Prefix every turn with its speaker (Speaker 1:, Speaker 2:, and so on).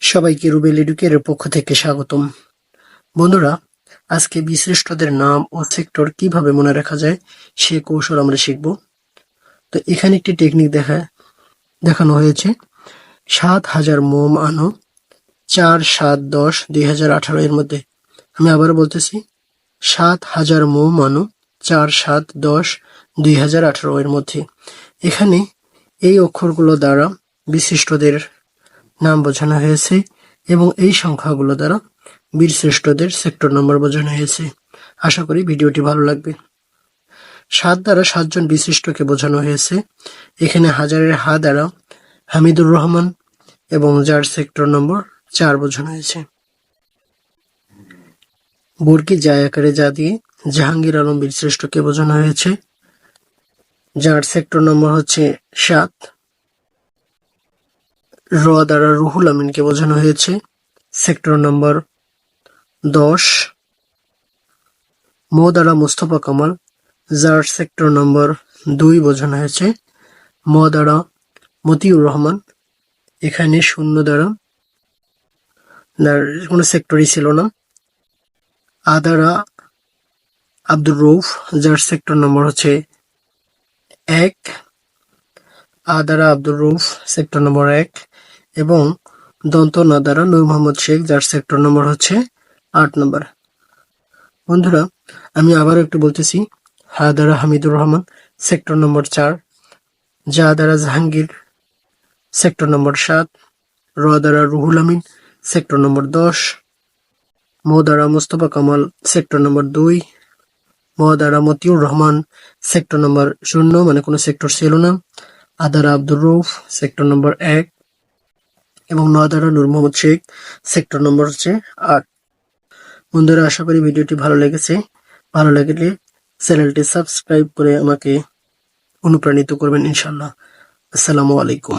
Speaker 1: সবাইকে রুবেল এডুকের পক্ষ থেকে স্বাগতম। বন্ধুরা, আজকে বিশিষ্টদের নাম ও সেক্টর কীভাবে মনে রাখা যায়, সে কৌশল আমরা শিখব। তো এখানে একটি টেকনিক দেখা, দেখানো হয়েছে। সাত হাজার মোম আনো, চার সাত দশ দুই হাজার আঠারো এর মধ্যে। আমি আবার বলতেছি, সাত হাজার মোম আনো, চার সাত দশ দুই হাজার আঠারো এর মধ্যে। এখানে এই অক্ষরগুলো দ্বারা বিশিষ্টদের নাম বোঝানো হয়েছে এবং এই সংখ্যাগুলো দ্বারা বীরশ্রেষ্ঠদের সেক্টর নম্বর বোঝানো হয়েছে। আশা করি ভিডিওটি ভালো লাগবে। সাত দ্বারা সাতজন বিশিষ্টকে বোঝানো হয়েছে। এখানে হাজারের হা দ্বারা হামিদুর রহমান এবং যার সেক্টর নম্বর চার বোঝানো হয়েছে। বর্গি জায় আকারে যা দিয়ে জাহাঙ্গীর আলম বীরশ্রেষ্ঠকে বোঝানো হয়েছে। যার সেক্টর নম্বর হচ্ছে সাত। র দ্বারা রুহুল আমিনকে বোঝানো হয়েছে। সেক্টর নম্বর দশ, মো দ্বারা মোস্তফা কামাল, যার সেক্টর নম্বর দুই বোঝানো হয়েছে। ম দ্বারা মতিউর রহমান, এখানে শূন্য দ্বারা কোনো সেক্টরই ছিল না। আ দ্বারা আব্দুর রৌফ যার সেক্টর নম্বর হচ্ছে এক। আ দ্বারা আব্দুর রৌফ সেক্টর নম্বর এক। এবং দন্ত না দ্বারা নূর মোহাম্মদ শেখ, যার সেক্টর নম্বর হচ্ছে আট নম্বর বন্ধুরা, আমি আবার একটু বলতেছি হা হামিদুর রহমান সেক্টর নম্বর চার যা দ্বারা জাহাঙ্গীর সেক্টর নম্বর সাত র দ্বারা রুহুল আমিন সেক্টর নম্বর দশ মো দ্বারা মুস্তফা কামাল সেক্টর নম্বর দুই ম দ্বারা মতিউর রহমান সেক্টর নম্বর শূন্য মানে কোনো সেক্টর ছিল না, আদারা আব্দুর রৌফ সেক্টর নম্বর এক এবং ন দ্বারা নূর মোহাম্মদ শেখ, সেক্টর নম্বর হচ্ছে আট। বন্ধুরা, আশা করি ভিডিওটি ভালো লেগেছে। ভালো লাগলে চ্যানেলটি সাবস্ক্রাইব করে আমাকে অনুপ্রাণিত করবেন ইনশাল্লাহ আসসালামু আলাইকুম।